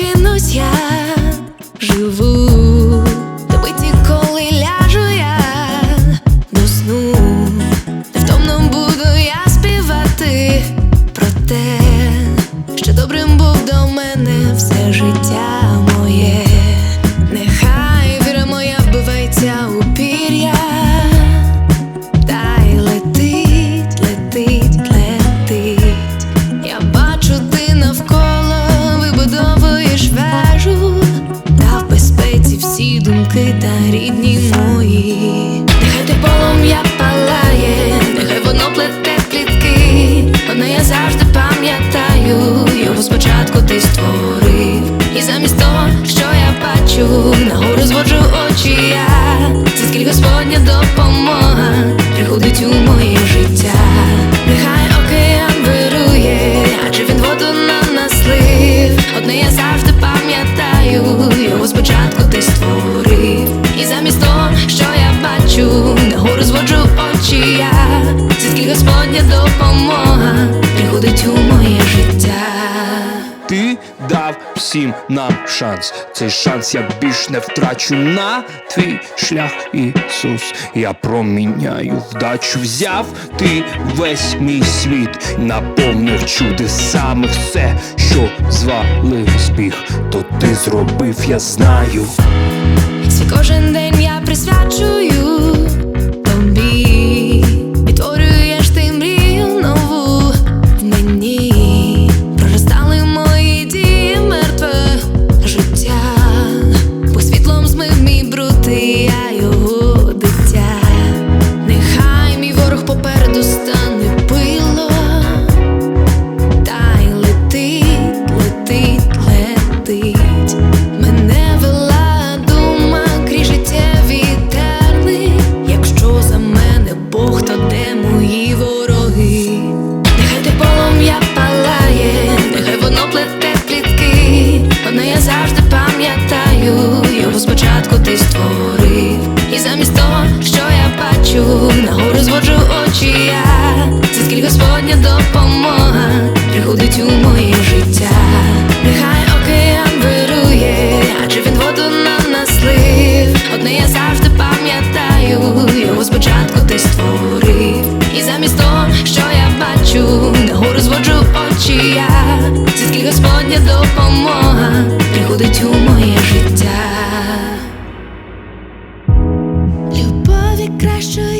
прокинусь, я живу, добиті, коли ляжу я до сну, невтомно буду я співати про те, що добрим був до мене все життя думки та рідні мої. Нехай те полум'я палає, нехай воно плете клітки. Одне я завжди пам'ятаю, його спочатку ти створив. І замість того, що я бачу, нагору зводжу очі я. Звідки Господня допомога приходить у Ти дав всім нам шанс. Цей шанс я більш не втрачу на твій шлях, Ісус. Я проміняю вдачу, взяв ти весь мій світ, наповнив чудесами все, що звалив збіг, то ти зробив, я знаю. Кожен день течія, це скільки Господня допомога приходить у моє життя, нехай океан вирує, адже він воду нам наслив. Одне я завжди пам'ятаю, його спочатку ти створив. І замість того, що я бачу, нагору зводжу очі я це скільки Господня допомога приходить у моє життя. Любові кращої